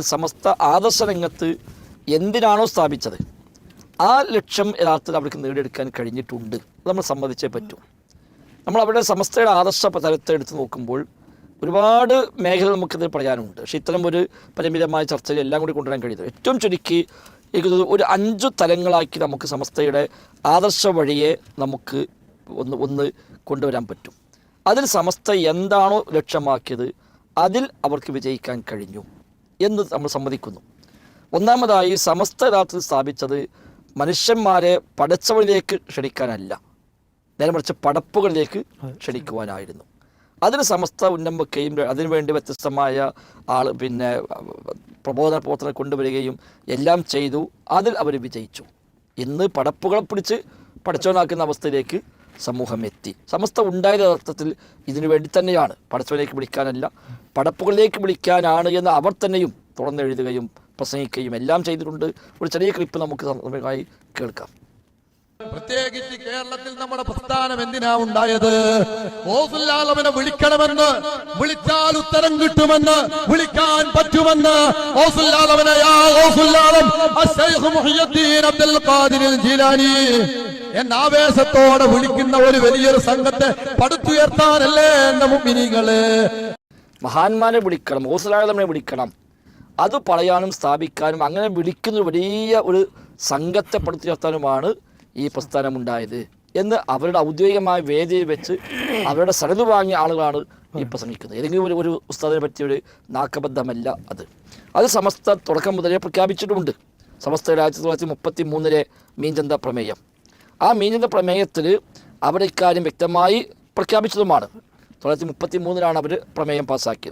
സമസ്ത ആദർശ രംഗത്ത് എന്തിനാണോ സ്ഥാപിച്ചത്? ആ ലക്ഷ്യം യഥാർത്ഥത്തിൽ അവർക്ക് നേടിയെടുക്കാൻ കഴിഞ്ഞിട്ടുണ്ട്. നമ്മൾ സമ്മതിച്ചേ പറ്റൂ. നമ്മൾ അവരുടെ സമസ്തയുടെ ആദർശ തലത്തെ എടുത്ത് നോക്കുമ്പോൾ ഒരുപാട് മേഖല നമുക്കിത് പറയാനുണ്ട്. പക്ഷേ ഇത്തരം ഒരു പരിമിതമായ ചർച്ചയിൽ എല്ലാം കൂടി കൊണ്ടുവരാൻ കഴിയുന്നത് ഏറ്റവും ചുരുക്കി ഒരു അഞ്ചു തലങ്ങളാക്കി നമുക്ക് സമസ്തയുടെ ആദർശ വഴിയെ നമുക്ക് ഒന്ന് ഒന്ന് കൊണ്ടുവരാൻ പറ്റും. അതിൽ സമസ്ത എന്താണോ ലക്ഷ്യമാക്കിയത് അതിൽ അവർക്ക് വിജയിക്കാൻ കഴിഞ്ഞു. എന്ന് നമ്മൾ സമ്മതിക്കുന്നു. ഒന്നാമതായി സമസ്ത യഥാർത്ഥത്തിൽ സ്ഥാപിച്ചത് മനുഷ്യന്മാരെ പടച്ചവനിലേക്ക് ക്ഷണിക്കാനല്ല. നേരെ മറിച്ച് പടപ്പുകളിലേക്ക് ക്ഷണിക്കുവാനായിരുന്നു. അതിന് സമസ്ത ഉന്നം വെക്കുകയും അതിനുവേണ്ടി വ്യത്യസ്തമായ ആൾ പിന്നെ പ്രബോധന പ്രവർത്തനം കൊണ്ടുവരികയും എല്ലാം ചെയ്തു. അതിൽ അവർ വിജയിച്ചു. ഇന്ന് പടപ്പുകളെ പിടിച്ച് പഠിച്ചവനാക്കുന്ന അവസ്ഥയിലേക്ക് സമൂഹം എത്തി സമസ്ത ഉണ്ടായത് അർത്ഥത്തിൽ ഇതിനു വേണ്ടി തന്നെയാണ്. പടച്ചവനിലേക്ക് വിളിക്കാനല്ല പടപ്പുകളിലേക്ക് വിളിക്കാനാണ് എന്ന് അവർ തന്നെയും തുറന്നെഴുതുകയും പ്രസംഗിക്കുകയും എല്ലാം ചെയ്തിട്ടുണ്ട്. ഒരു ചെറിയ ക്ലിപ്പ് നമുക്ക് സമയമായി കേൾക്കാം. പ്രത്യേകിച്ച് കേരളത്തിൽ നമ്മുടെ പ്രസ്ഥാനം എന്തിനാ ഉണ്ടായത്? ഓസുല്ലാലവനെ വിളിക്കണമെന്ന് വിളിച്ചാൽ ഉത്തരം കിട്ടുമെന്ന് വിളിക്കാൻ പറ്റുമെന്ന് ഓസുല്ലാലവനെ യാ അബ്ദുൽ ഖാദിർ ജീലാനി. എന്ന ആവേശത്തോടെ വിളിക്കുന്ന ഒരു വലിയൊരു സംഘത്തെ പടുത്തുയർത്താനല്ലേ എന്റെ മുമ്പിനികൾ മഹാന്മാരെ വിളിക്കണം ഓസലാളമനെ വിളിക്കണം. അത് പറയാനും സ്ഥാപിക്കാനും അങ്ങനെ വിളിക്കുന്ന വലിയ ഒരു സംഘത്തെ പടുത്തുയർത്താനുമാണ് ഈ പ്രസ്ഥാനം ഉണ്ടായത് എന്ന് അവരുടെ ഔദ്യോഗികമായ വേദിയിൽ വെച്ച് അവരുടെ സനത് വാങ്ങിയ ആളുകളാണ് ഈ പ്രസംഗിക്കുന്നത്. ഏതെങ്കിലും ഒരു ഒരു ഉസ്താദിനെ പറ്റിയ ഒരു നാക്കബദ്ധമല്ല അത്. അത് സമസ്ത തുടക്കം മുതലേ പ്രഖ്യാപിച്ചിട്ടുമുണ്ട്. സമസ്ത ആയിരത്തി തൊള്ളായിരത്തി മുപ്പത്തി മൂന്നിലെ മീൻചന്ത പ്രമേയം. ആ മീനിന്റെ പ്രമേയത്തിൽ അവർ ഇക്കാര്യം വ്യക്തമായി പ്രഖ്യാപിച്ചതുമാണ്. തൊള്ളായിരത്തി മുപ്പത്തി മൂന്നിലാണ് അവർ പ്രമേയം പാസ്സാക്കിയത്